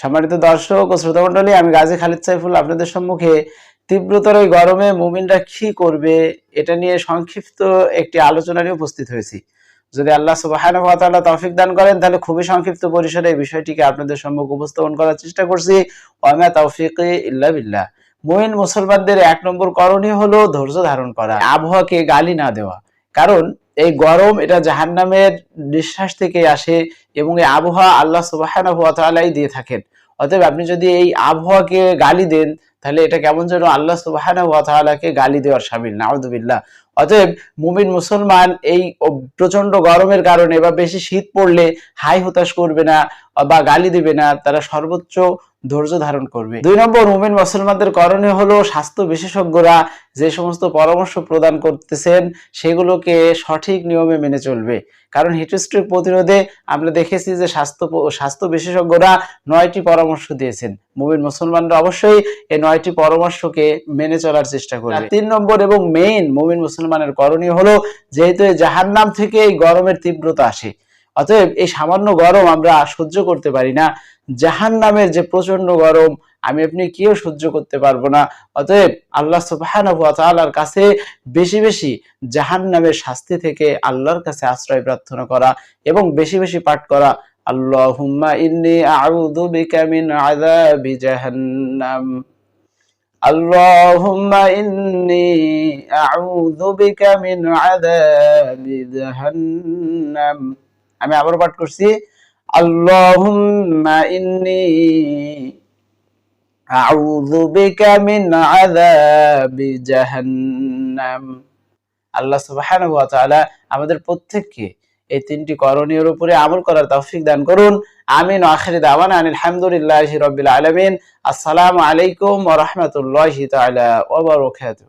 সম্মানিত দর্শক ও শ্রোতা মণ্ডলী আমি গাজী খালিদ সাইফুল আপনাদের সম্মুখে তীব্রতর এই গরমে মুমিনরা কি করবে এটা নিয়ে সংক্ষিপ্ত একটি আলোচনা নিয়ে উপস্থিত হয়েছি। যদি আল্লাহ তাআলা তৌফিক দান করেন, তাহলে খুবই সংক্ষিপ্ত পরিসরে এই বিষয়টিকে আপনাদের সম্মুখে উপস্থাপন করার চেষ্টা করছি। ওয়া মা তৌফিকি ইল্লা বিল্লাহ। মুমিন মুসলমানদের এক নম্বর করণীয় হলো ধৈর্য ধারণ করা, আবহাওয়াকে গালি না দেওয়া। কারণ এই গরম এটা জাহান্নামের নিঃশ্বাস থেকে আসে এবং এই আবহাওয়া আল্লাহ সুবহানাহু ওয়া তাআলাই দিয়ে থাকেন। অতএব আপনি যদি এই আবহাওয়াকে গালি দেন, তাহলে এটা কেমন যেন আল্লাহ তাআলাকে গালি দেওয়ার সামিল, নাউযুবিল্লাহ। অতএব মুমিন মুসলমান এই প্রচণ্ড গরমের কারণে বা বেশি শীত পড়লে হাই হতাশ করবে না বা গালি দিবে না, তারা সর্বোচ্চ ধৈর্য ধারণ করবে। দুই নম্বর, মুমিন মুসলমানদের করণীয় হলো স্বাস্থ্য বিশেষজ্ঞরা যে সমস্ত পরামর্শ প্রদান করতেছেন, সেগুলোকে সঠিক নিয়মে মেনে চলবে। কারণ হিটস্ট্রোক প্রতিরোধে আমরা দেখেছি যে স্বাস্থ্য স্বাস্থ্য বিশেষজ্ঞরা নয়টি পরামর্শ দিয়েছেন। মুমিন মুসলমানরা অবশ্যই এই নয়টি পরামর্শকে মেনে চলার চেষ্টা করবে। তিন নম্বর এবং মেইন মুমিন মুসলমানের করণীয় হলো, যেহেতু জাহান্নাম থেকে এই গরমের তীব্রতা আসে অতএব এই সামান্য গরম আমরা সহ্য করতে পারি না। জাহান নামের যে প্রচণ্ড গরম, আমি আপনি কেউ সহ্য করতে পারব না। অতএব আল্লাহ ওয়া কাছে বেশি বেশি জাহান নামের শাস্তি থেকে আল্লাহর কাছে আশ্রয় প্রার্থনা করা এবং বেশি বেশি পাঠ করা। আল্লাহুম্মা ইন্নী আউযু বিকা মিন আযাবি জাহান্নাম। আল্লাহুম্মা আমি আবার পাঠ করছি, আল্লাহুম্মা আউযু বিকা মিন আযাবি জাহান্নাম। আল্লাহ সুবহানাহু ওয়া তাআলা আমাদের প্রত্যেককে এই তিনটি করণীয়ের উপরে আমল করার তৌফিক দান করুন। আমিন আখিরি দাওয়ানা আলহামদুলিল্লাহি রাব্বিল আলামিন। আসসালামু আলাইকুম ওয়া রাহমাতুল্লাহি তাআলা ওয়া বারাকাতুহু।